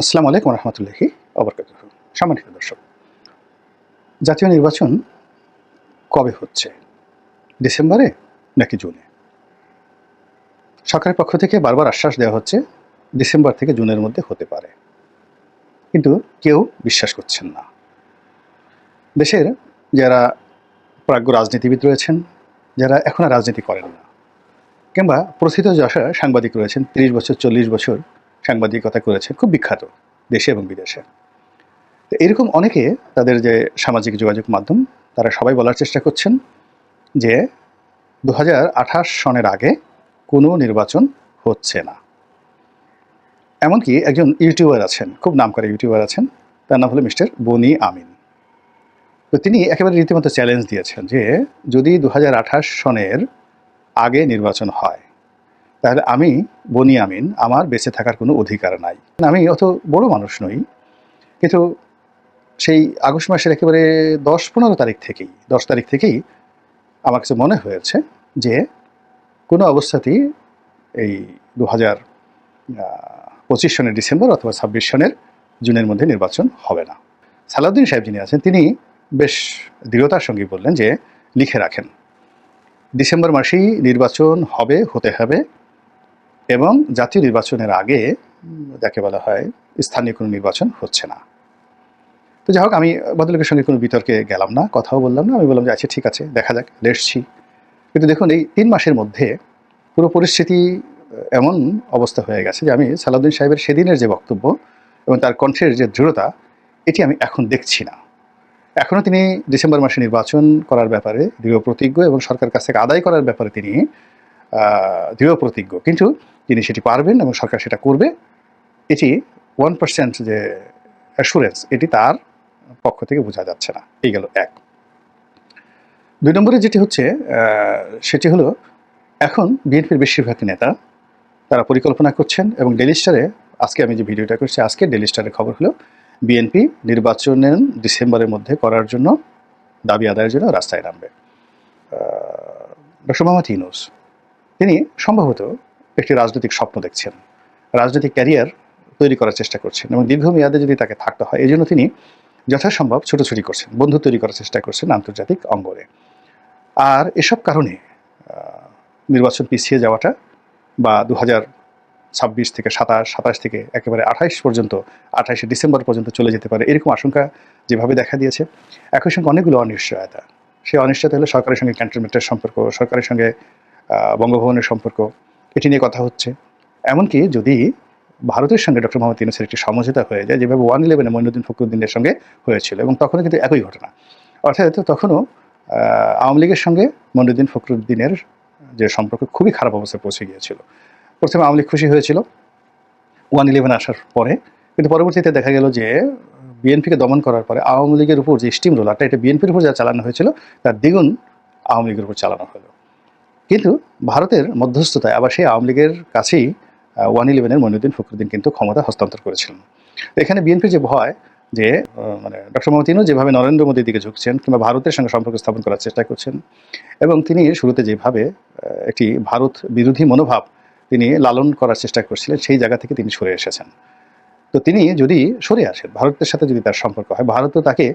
আসসালামু আলাইকুম রহমতুল্লাহি অবরকাত সম্মানিত দর্শক, জাতীয় নির্বাচন কবে হচ্ছে? ডিসেম্বরে নাকি জুনে? সরকারের পক্ষ থেকে বারবার আশ্বাস দেওয়া হচ্ছে ডিসেম্বর থেকে জুনের মধ্যে হতে পারে। কিন্তু কেউ বিশ্বাস করছেন না। দেশের যারা প্রাজ্ঞ রাজনীতিবিদ রয়েছেন, যারা এখন রাজনীতি করেন না, কিংবা প্রথিত যশা সাংবাদিক রয়েছেন, তিরিশ বছর, চল্লিশ বছর সাংবাদিকতা করেছেন খুব বিখ্যাত দেশে এবং বিদেশে। তো এরকম অনেকে তাদের যে সামাজিক যোগাযোগ মাধ্যম, তারা সবাই বলার চেষ্টা করছেন যে দু হাজার আঠাশ সনের আগে কোনো নির্বাচন হচ্ছে না। এমনকি একজন ইউটিউবার আছেন, খুব নাম করে ইউটিউবার আছেন, তার নাম হলো মিস্টার বনি আমিন। তো তিনি একেবারে রীতিমতো চ্যালেঞ্জ দিয়েছেন যে যদি দু হাজার আঠাশ সনের আগে নির্বাচন হয় তাহলে আমি, বনি আমিন, আমার বেঁচে থাকার কোনো অধিকার নাই। আমি অত বড় মানুষ নই, কিন্তু সেই আগস্ট মাসের একেবারে দশ পনেরো তারিখ থেকেই, দশ তারিখ থেকেই আমার কাছে মনে হয়েছে যে কোনো অবস্থাতেই এই দু হাজার পঁচিশ সনের ডিসেম্বর অথবা ছাব্বিশ সনের জুনের মধ্যে নির্বাচন হবে না। সালাউদ্দিন সাহেব যিনি আছেন, তিনি বেশ দৃঢ়তার সঙ্গে বললেন যে লিখে রাখেন, ডিসেম্বর মাসেই নির্বাচন হবে, হতে হবে এবং জাতীয় নির্বাচনের আগে, যাকে বলা হয় স্থানীয় কোনো নির্বাচন হচ্ছে না। তো যাই হোক, আমি ভদ্রলোকের সঙ্গে কোনো বিতর্কে গেলাম না, কথাও বললাম না, আমি বললাম যে আচ্ছা ঠিক আছে, দেখা যাক লেটসছি কিন্তু দেখুন, এই তিন মাসের মধ্যে পুরো পরিস্থিতি এমন অবস্থা হয়ে গেছে যে আমি সালাউদ্দিন সাহেবের সেদিনের যে বক্তব্য এবং তার কণ্ঠের যে দৃঢ়তা, এটি আমি এখন দেখছি না। এখনও তিনি ডিসেম্বর মাসে নির্বাচন করার ব্যাপারে দৃঢ় প্রতিজ্ঞ এবং সরকার কাছ থেকে আদায় করার ব্যাপারে তিনি দৃঢ় প্রতিজ্ঞ। কিন্তু তিনি সেটি পারবেন এবং সরকার সেটা করবে। এটি ওয়ান পার্সেন্ট যে অ্যাসুরেন্স এটি তার পক্ষ থেকে বোঝা যাচ্ছে না। এই গেল এক। দুই নম্বরে যেটি হচ্ছে সেটি হলো, এখন বিএনপির বেশিরভাগ নেতা, তারা পরিকল্পনা করছেন এবং ডেলি স্টারে আজকে আমি যে ভিডিওটা করছি, আজকে ডেলি স্টারের খবর হলো, বিএনপি নির্বাচনের ডিসেম্বরের মধ্যে করার জন্য, দাবি আদায়ের জন্য রাস্তায় নামবে। ডক্টর ইউনুস তিনি সম্ভবত একটি রাজনৈতিক স্বপ্ন দেখছেন, রাজনৈতিক ক্যারিয়ার তৈরি করার চেষ্টা করছেন এবং দীর্ঘমেয়াদে যদি তাকে থাকতে হয় এই জন্য তিনি যথাসম্ভব ছোটাছুটি করছেন, বন্ধু তৈরি করার চেষ্টা করছেন আন্তর্জাতিক অঙ্গনে। আর এসব কারণে নির্বাচন পিছিয়ে যাওয়াটা বা দু ছাব্বিশ থেকে সাতাশ সাতাশ থেকে একেবারে আঠাইশ পর্যন্ত আঠাইশে ডিসেম্বর পর্যন্ত চলে যেতে পারে, এরকম আশঙ্কা যেভাবে দেখা দিয়েছে, একই সঙ্গে অনেকগুলো অনিশ্চয়তা। সেই অনিশ্চয়তা হলো সরকারের সঙ্গে ক্যান্টনমেন্টের সম্পর্ক, সরকারের সঙ্গে বঙ্গভবনের সম্পর্ক, এটি নিয়ে কথা হচ্ছে। এমনকি যদি ভারতের সঙ্গে ডক্টর মোহাম্মদ ইউনুসের একটি সমঝোতা হয়ে যায়, যেভাবে ওয়ান ইলেভেনে মইনুদ্দিন ফখরুদ্দিনের সঙ্গে হয়েছিল এবং তখনও কিন্তু একই ঘটনা। অর্থাৎ তখনও আওয়ামী লীগের সঙ্গে মইনুদ্দিন ফখরুদ্দিনের যে সম্পর্ক খুবই খারাপ অবস্থায় পৌঁছে গিয়েছিল। প্রথমে আওয়ামী লীগ খুশি হয়েছিল, ওয়ান ইলেভেন আসার পরে, কিন্তু পরবর্তীতে দেখা গেল যে বিএনপিকে দমন করার পরে আওয়ামী লীগের উপর যে স্টিম রোলারটা, এটা বিএনপির উপর যা চালানো হয়েছিল, তার দ্বিগুণ আওয়ামী লীগের উপর চালানো হলো। কিন্তু ভারতের মধ্যস্থতায় আবার সেই আওয়ামী লীগের কাছেই ওয়ান ইলেভেনের মইনুদ্দিন ফখরুদ্দিন কিন্তু ক্ষমতা হস্তান্তর করেছিলেন। এখানে বিএনপির যে ভয়, যে মানে ডক্টর ইনু যেভাবে নরেন্দ্র মোদীর দিকে ঝুঁকছেন কিংবা ভারতের সঙ্গে সম্পর্ক স্থাপন করার চেষ্টা করছেন এবং তিনি শুরুতে যেভাবে একটি ভারত বিরোধী মনোভাব তিনি লালন করার চেষ্টা করছিলেন, সেই জায়গা থেকে তিনি সরে এসেছেন। তো তিনি যদি সরে আসেন, ভারতের সাথে যদি তার সম্পর্ক হয় ভারত তো তাকে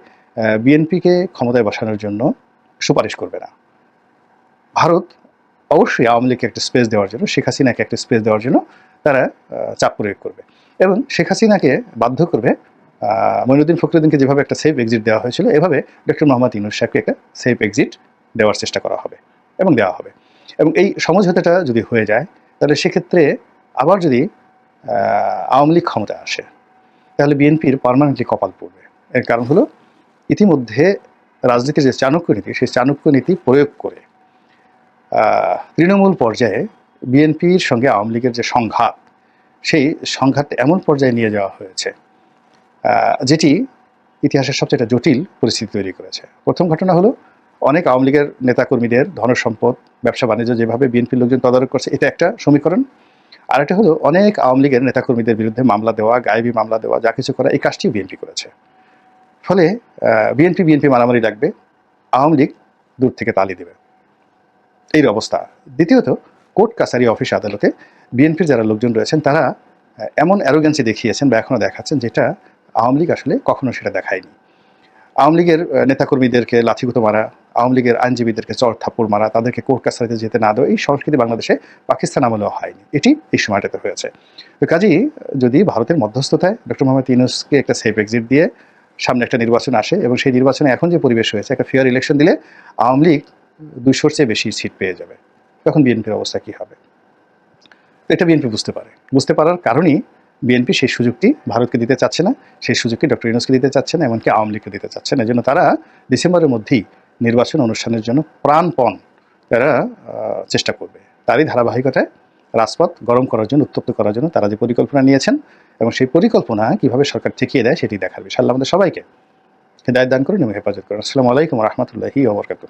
বিএনপিকে ক্ষমতায় বসানোর জন্য সুপারিশ করবে না। ভারত অবশ্যই আওয়ামী লীগকে একটা স্পেস দেওয়ার জন্য, শেখ হাসিনাকে একটা স্পেস দেওয়ার জন্য তারা চাপ প্রয়োগ করবে। এবং শেখ হাসিনাকে বাধ্য করবে মইনুদ্দিন ফখরুদ্দিনকে যেভাবে একটা সেফ এক্সিট দেওয়া হয়েছিল, এভাবে ডক্টর মোহাম্মদ ইউনুস সাহেবকে একটা সেফ এক্সিট দেওয়ার চেষ্টা করা হবে এবং দেওয়া হবে। এবং এই সমঝোতাটা যদি হয়ে যায়, তাহলে সেক্ষেত্রে আবার যদি আওয়ামী লীগ ক্ষমতায় আসে, তাহলে বিএনপির পারমানেন্টলি কপাল পড়বে। এর কারণ হলো, ইতিমধ্যে রাজনীতির যে চাণক্য নীতি, সেই চাণক্য নীতি প্রয়োগ করে তৃণমূল পর্যায়ে বিএনপির সঙ্গে আওয়ামী লীগের যে সংঘাত, সেই সংঘাত এমন পর্যায়ে নিয়ে যাওয়া হয়েছে যেটি ইতিহাসের সবচেয়ে জটিল পরিস্থিতি তৈরি করেছে। প্রথম ঘটনা হলো, অনেক আওয়ামী লীগের নেতাকর্মীদের ধনসম্পদ, ব্যবসা বাণিজ্য যেভাবে বিএনপির লোকজন তদারক করছে, এটা একটা সমীকরণ। আর একটা হলো, অনেক আওয়ামী লীগের নেতাকর্মীদের বিরুদ্ধে মামলা দেওয়া, গায়েবী মামলা দেওয়া, যা কিছু করা, এই কাজটিও বিএনপি করেছে। ফলে বিএনপি বিএনপি মারামারি লাগবে, আওয়ামী লীগ দূর থেকে তালি দেবে। এই অবস্থা দ্বিতীয়ত, কোর্ট কাছারি অফিস আদালতে বিএনপির যারা লোকজন রয়েছেন, তারা এমন অ্যারোগেন্সি দেখিয়েছেন বা এখনও দেখাচ্ছেন যেটা আওয়ামী লীগ আসলে কখনো সেটা দেখায়নি। আওয়ামী লীগের নেতাকর্মীদেরকে লাঠিগুতো মারা, আওয়ামী লীগের আইনজীবীদেরকে চর থাপ্পড় মারা, তাদেরকে কোর্ট কাছারিতে যেতে না দেওয়া, এই সংস্কৃতি বাংলাদেশে পাকিস্তান আমলেও হয়নি। এটি এই সময়টাতে হয়েছে। তো কাজেই যদি ভারতের মধ্যস্থতায় ডক্টর মোহাম্মদ ইউনুসকে একটা সেফ এক্সিট দিয়ে সামনে একটা নির্বাচন আসে এবং সেই নির্বাচনে এখন যে পরিবেশ হয়েছে, একটা ফেয়ার ইলেকশন দিলে আওয়ামী লীগ দুশোর চেয়ে বেশি সিট পেয়ে যাবে। তখন বিএনপির অবস্থা কী হবে? এটা বিএনপি বুঝতে পারে। বুঝতে পারার কারণেই বিএনপি সেই সুযোগটি ভারতকে দিতে চাচ্ছে না, সেই সুযোগটি ডক্টর ইউনুসকে দিতে চাচ্ছে না, এমনকি আওয়ামী লীগকে দিতে চাচ্ছে না। এজন্য তারা ডিসেম্বরের মধ্যেই নির্বাচন অনুষ্ঠানের জন্য প্রাণপণ তারা চেষ্টা করবে। তারই ধারাবাহিকতায় রাজপথ গরম করার জন্য, উত্তপ্ত করার জন্য তারা যে পরিকল্পনা নিয়েছেন এবং সেই পরিকল্পনা কীভাবে সরকার ঠেকিয়ে দেয় সেটি দেখার বিষয় আল্লাহ আমাদের সবাইকে হেদায়ত দান করুন এবং হেফাজত করুন। আসসালামু আলাইকুম রহমতুল্লাহি ওবরকাতুহ